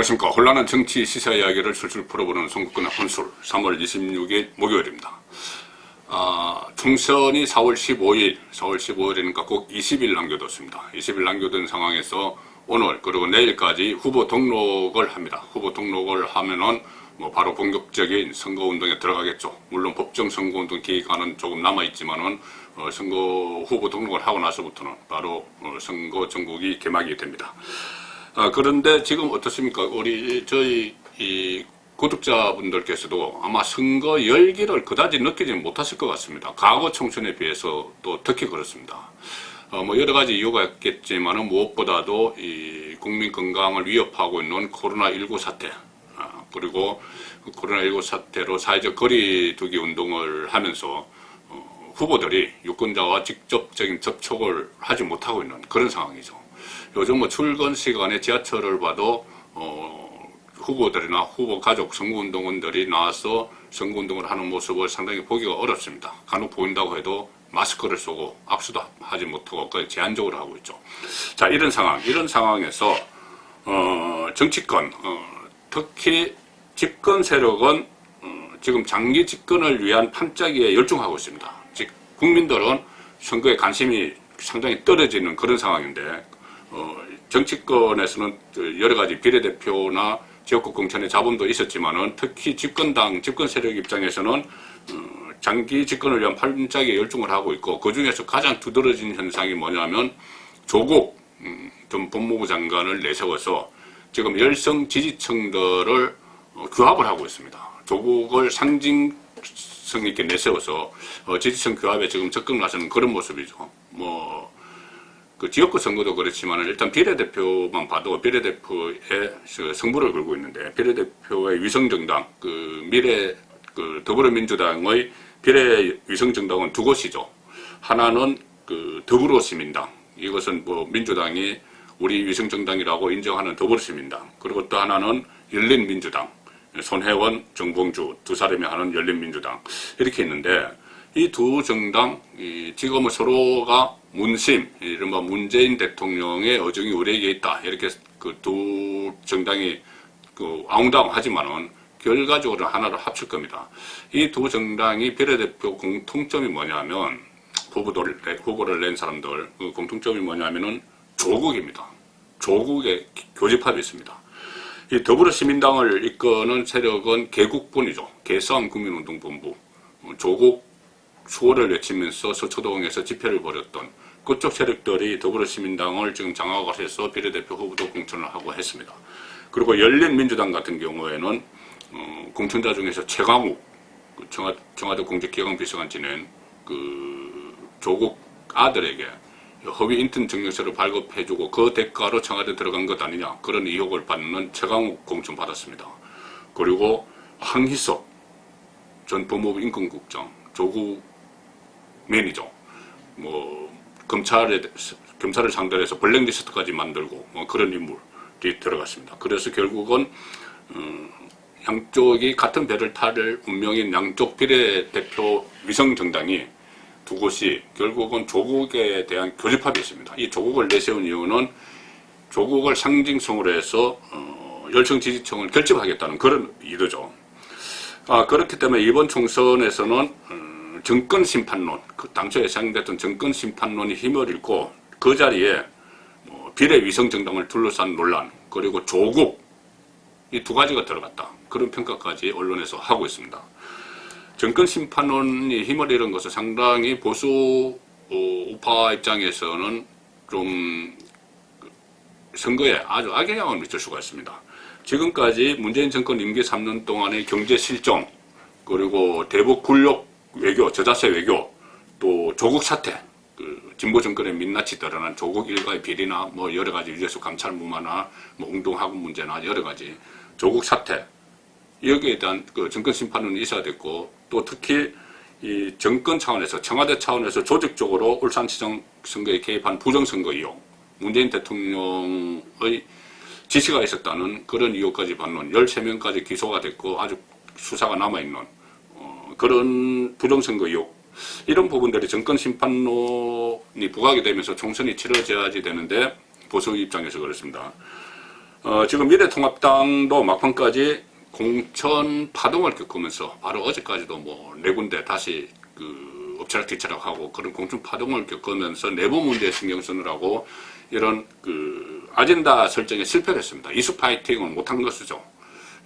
안녕하십니까. 혼란한 정치 시사 이야기를 술술 풀어보는 송국근의 혼술 3월 26일 목요일입니다. 아, 총선이 4월 15일, 4월 15일이니까 꼭 20일 남겨뒀습니다. 20일 남겨둔 상황에서 오늘 그리고 내일까지 후보 등록을 합니다. 후보 등록을 하면은 뭐 바로 본격적인 선거운동에 들어가겠죠. 물론 법정 선거운동 기간은 조금 남아있지만은 어, 선거 후보 등록을 하고 나서부터는 바로 어, 선거 전국이 개막이 됩니다. 아, 그런데 지금 어떻습니까? 우리 저희 이 구독자분들께서도 아마 선거 열기를 그다지 느끼지 못하실 것 같습니다. 과거 총선에 비해서 또 특히 그렇습니다. 어, 뭐 여러 가지 이유가 있겠지만은 무엇보다도 이 국민 건강을 위협하고 있는 코로나19 사태, 아, 그리고 그 코로나19 사태로 사회적 거리두기 운동을 하면서 어, 후보들이 유권자와 직접적인 접촉을 하지 못하고 있는 그런 상황이죠. 요즘 뭐 출근 시간에 지하철을 봐도 어, 후보들이나 후보 가족 선거운동원들이 나와서 선거운동을 하는 모습을 상당히 보기가 어렵습니다. 간혹 보인다고 해도 마스크를 쓰고 악수도 하지 못하고 거의 제한적으로 하고 있죠. 자 이런 상황, 이런 상황에서 어, 정치권, 어, 특히 집권 세력은 어, 지금 장기 집권을 위한 판짜기에 열중하고 있습니다. 즉 국민들은 선거에 관심이 상당히 떨어지는 그런 상황인데 어, 정치권에서는 그 여러 가지 비례대표나 지역구 공천의 자본도 있었지만은 특히 집권당, 집권 세력 입장에서는 어, 장기 집권을 위한 팔문짝에 열중을 하고 있고 그 중에서 가장 두드러진 현상이 뭐냐면 조국 음, 전 법무부 장관을 내세워서 지금 열성 지지층들을 어, 규합을 하고 있습니다. 조국을 상징성 있게 내세워서 어, 지지층 규합에 지금 적극 나서는 그런 모습이죠. 뭐 그 지역구 선거도 그렇지만 일단 비례대표만 봐도 비례대표의 그 승부를 걸고 있는데 비례대표의 위성정당 그 미래 그 더불어민주당의 비례 위성정당은 두 곳이죠. 하나는 그 더불어시민당 이것은 뭐 민주당이 우리 위성정당이라고 인정하는 더불어시민당 그리고 또 하나는 열린민주당 손혜원, 정봉주 두 사람이 하는 열린민주당 이렇게 있는데 이 두 정당 이 지금은 서로가 문심 이른바 문재인 대통령의 어정이 우리에게 있다 이렇게 그 두 정당이 그 아웅다웅하지만은 결과적으로 하나를 합칠 겁니다. 이 두 정당이 비례대표 공통점이 뭐냐면 후보를 후보를 낸 사람들 그 공통점이 뭐냐면은 조국입니다. 조국의 교집합이 있습니다. 이 더불어시민당을 이끄는 세력은 개국본이죠. 개성국민운동본부. 어, 조국 수호를 외치면서 서초동에서 집회를 벌였던 그쪽 세력들이 더불어시민당을 지금 장악을 해서 비례대표 후보도 공천을 하고 했습니다. 그리고 열린민주당 같은 경우에는 어, 공천자 중에서 최강욱 그 청와, 청와대 공직기강 비서관 지낸 그 조국 아들에게 허위 인턴 증명서를 발급해주고 그 대가로 청와대 들어간 것 아니냐 그런 의혹을 받는 최강욱 공천 받았습니다. 그리고 황희석 전 법무부 인권국장 조국 매니저 뭐 검찰에 검찰을 상대로 해서 블랙리스트까지 만들고 뭐 그런 인물이 들어갔습니다. 그래서 결국은 음, 양쪽이 같은 배를 탈 운명인 양쪽 비례대표 위성 정당이 두 곳이 결국은 조국에 대한 교집합이 있습니다. 이 조국을 내세운 이유는 조국을 상징성으로 해서 어, 열성 지지층을 결집하겠다는 그런 의도죠. 아, 그렇기 때문에 이번 총선에서는 음, 정권 심판론, 그 당초 예상됐던 정권 심판론이 힘을 잃고 그 자리에 뭐 비례 위성 정당을 둘러싼 논란 그리고 조국 이 두 가지가 들어갔다. 그런 평가까지 언론에서 하고 있습니다. 정권 심판론이 힘을 잃은 것은 상당히 보수 어, 우파 입장에서는 좀 선거에 아주 악영향을 미칠 수가 있습니다. 지금까지 문재인 정권 임기 3년 동안의 경제 실정, 그리고 대북 굴욕 외교, 저자세 외교, 또 조국 사태, 그 진보 정권의 민낯이 드러난 조국 일가의 비리나 뭐 여러 가지 유재수 감찰 무마나 뭐 웅동학원 문제나 여러 가지 조국 사태 여기에 대한 그 정권 심판은 있어야 됐고 또 특히 이 정권 차원에서 청와대 차원에서 조직적으로 울산시장 선거에 개입한 부정선거 의혹, 문재인 대통령의 지시가 있었다는 그런 의혹까지 받는 13명까지 기소가 됐고 아주 수사가 남아있는 어, 그런 부정선거 의혹 이런 부분들이 정권 심판론이 부각이 되면서 총선이 치러져야지 되는데 보수 입장에서 그렇습니다. 어, 지금 미래통합당도 막판까지 공천 파동을 겪으면서 바로 어제까지도 뭐 네 군데 다시 그 엎치락뒤치락 하고 그런 공천 파동을 겪으면서 내부 문제에 신경 쓰느라고 이런 그 아젠다 설정에 실패를 했습니다. 이수 파이팅을 못한 것이죠.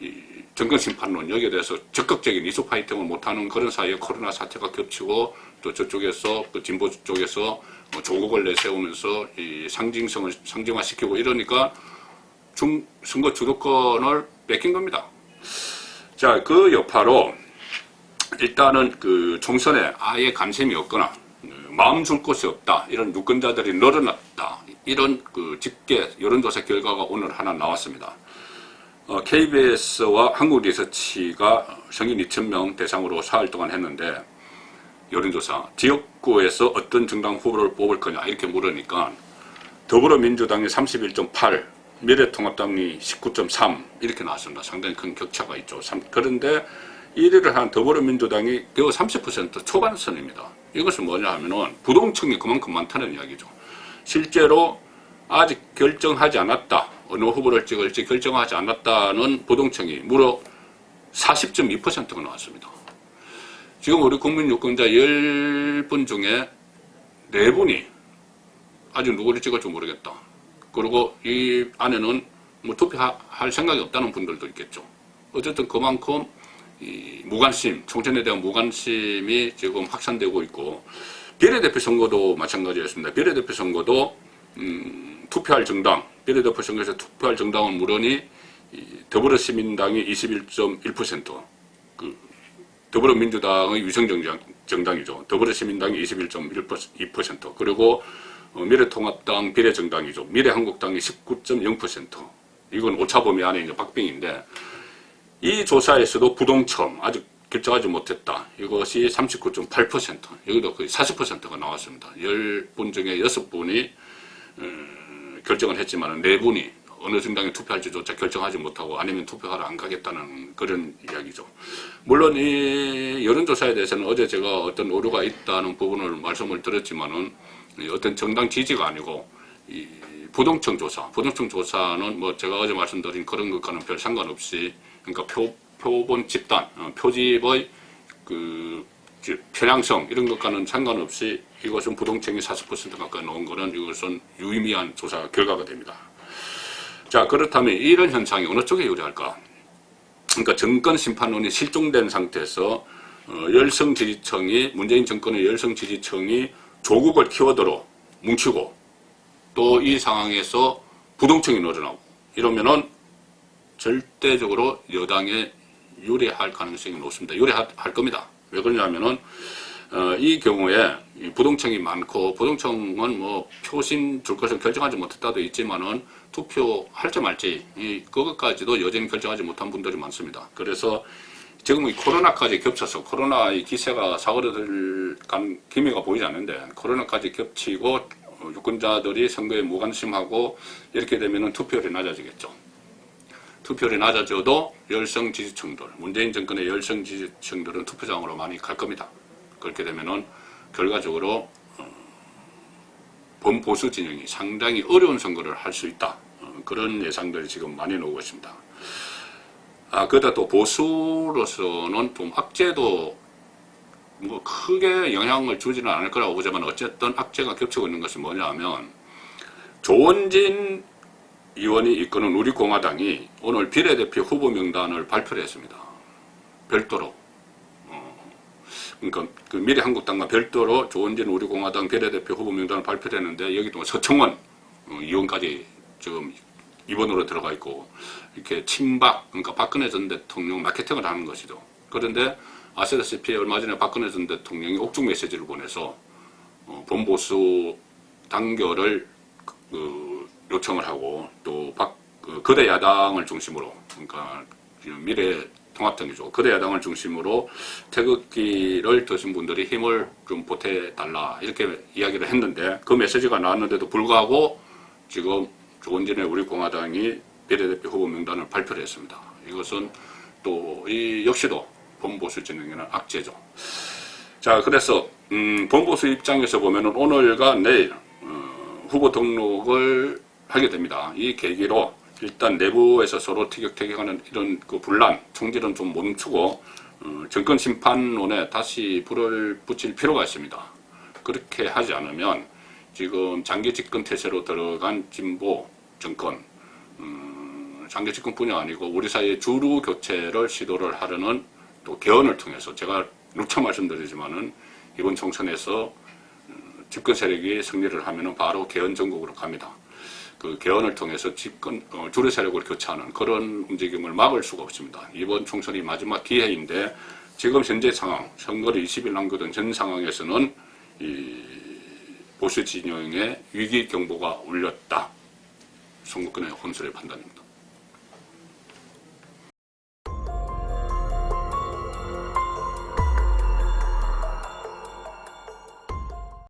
이 정권 심판론 여기에 대해서 적극적인 이수 파이팅을 못하는 그런 사이에 코로나 사태가 겹치고 또 저쪽에서 그 진보 쪽에서 뭐 조국을 내세우면서 이 상징성을 상징화시키고 이러니까 중, 선거 주도권을 뺏긴 겁니다. 자, 그 여파로 일단은 그 총선에 아예 관심이 없거나 어, 마음 줄 곳이 없다 이런 유권자들이 늘어났다 이런 그 집계 여론조사 결과가 오늘 하나 나왔습니다. 어, KBS와 한국리서치가 성인 2,000명 대상으로 사흘 동안 했는데 여론조사 지역구에서 어떤 정당 후보를 뽑을 거냐 이렇게 물으니까 더불어민주당이 31.8 미래통합당이 19.3 이렇게 나왔습니다. 상당히 큰 격차가 있죠. 삼- 그런데 1위를 한 더불어민주당이 겨우 30% 초반선입니다. 이것은 뭐냐 하면은 부동층이 그만큼 많다는 이야기죠. 실제로 아직 결정하지 않았다. 어느 후보를 찍을지 결정하지 않았다는 부동층이 무려 40.2%가 나왔습니다. 지금 우리 국민 유권자 10분 중에 4분이 아직 누구를 찍을지 모르겠다. 그리고 이 안에는 뭐 투표할 생각이 없다는 분들도 있겠죠. 어쨌든 그만큼 이 무관심, 총선에 대한 무관심이 지금 확산되고 있고 비례대표 선거도 마찬가지였습니다. 비례대표 선거도 음, 투표할 정당, 비례대표 선거에서 투표할 정당은 물론이 이 더불어시민당이 21.1%, 그 더불어민주당의 위성정당 정당이죠. 더불어시민당이 21.2%, 그리고 어, 미래통합당 비례정당이죠. 미래한국당이 19.0%. 이건 오차 범위 안에 이제 박빙인데 이 조사에서도 부동층 아직 결정하지 못했다. 이것이 39.8%. 여기도 거의 40%가 나왔습니다. 10분 중에 6분이 어, 결정을 했지만 4분이 어느 정당에 투표할지조차 결정하지 못하고 아니면 투표하러 안 가겠다는 그런 이야기죠. 물론 이 여론조사에 대해서는 어제 제가 어떤 오류가 있다는 부분을 말씀을 드렸지만은 이 어떤 정당 지지가 아니고 이 부동층 조사, 부동층 조사는 뭐 제가 어제 말씀드린 그런 것과는 별 상관없이 그러니까 표 표본 집단, 어, 표집의 그 지- 편향성 이런 것과는 상관없이 이것은 부동층이 40% 가까이 나온 거는 이것은 유의미한 조사 결과가 됩니다. 자 그렇다면 이런 현상이 어느 쪽에 유리할까? 그러니까 정권 심판론이 실종된 상태에서 어, 열성 지지층이 문재인 정권의 열성 지지층이 조국을 키워드로 뭉치고 또 이 상황에서 부동층이 늘어나고 이러면은 절대적으로 여당에 유리할 가능성이 높습니다. 유리할 할 겁니다. 왜 그러냐면은 어, 이 경우에 이 부동층이 많고 부동층은 뭐 표심 줄 것을 결정하지 못했다도 있지만은 투표할지 말지 이 그것까지도 여전히 결정하지 못한 분들이 많습니다. 그래서 지금 이 코로나까지 겹쳐서 코로나 의 기세가 사그러들 간 기미가 보이지 않는데 코로나까지 겹치고 어, 유권자들이 선거에 무관심하고 이렇게 되면은 투표율이 낮아지겠죠. 투표율이 낮아져도 열성 지지층들, 문재인 정권의 열성 지지층들은 투표장으로 많이 갈 겁니다. 그렇게 되면은 결과적으로 어, 범보수 진영이 상당히 어려운 선거를 할 수 있다. 어, 그런 예상들이 지금 많이 나오고 있습니다. 아, 그러다 또 보수로서는 좀 악재도 뭐 크게 영향을 주지는 않을 거라고 보지만 어쨌든 악재가 겹치고 있는 것은 뭐냐 하면 조원진 의원이 이끄는 우리 공화당이 오늘 비례대표 후보 명단을 발표를 했습니다. 별도로. 어, 그러니까 그 미래한국당과 별도로 조원진 우리 공화당 비례대표 후보 명단을 발표를 했는데 여기 또 서청원 어, 의원까지 지금 입원으로 들어가 있고 이렇게 친박 그러니까 박근혜 전 대통령 마케팅을 하는 것이죠. 그런데 아시다시피 얼마 전에 박근혜 전 대통령이 옥중 메시지를 보내서 어, 범보수 단결을 그 요청을 하고 또 박, 그 거대 야당을 중심으로 그러니까 미래 통합당이죠. 거대 야당을 중심으로 태극기를 드신 분들이 힘을 좀 보태달라 이렇게 이야기를 했는데 그 메시지가 나왔는데도 불구하고 지금 조원진의 우리 공화당이 비례대표 후보 명단을 발표를 했습니다. 이것은 또 이 역시도 범보수 진영에는 악재죠. 자, 그래서 음, 범보수 입장에서 보면은 오늘과 내일 어, 후보 등록을 하게 됩니다. 이 계기로 일단 내부에서 서로 티격태격하는 이런 그 분란, 총질은 좀 멈추고 어, 정권 심판론에 다시 불을 붙일 필요가 있습니다. 그렇게 하지 않으면 지금 장기 집권 태세로 들어간 진보 정권, 음, 장기 집권뿐이 아니고 우리 사회의 주류 교체를 시도를 하려는 또 개헌을 통해서 제가 누차 말씀드리지만은 이번 총선에서 음, 집권 세력이 승리를 하면은 바로 개헌 전국으로 갑니다. 그 개헌을 통해서 집권 어, 주류 세력을 교체하는 그런 움직임을 막을 수가 없습니다. 이번 총선이 마지막 기회인데 지금 현재 상황, 선거를 20일 남겨둔 전 상황에서는 이 보수 진영의 위기 경보가 울렸다. 선거권의 혼술의 판단입니다.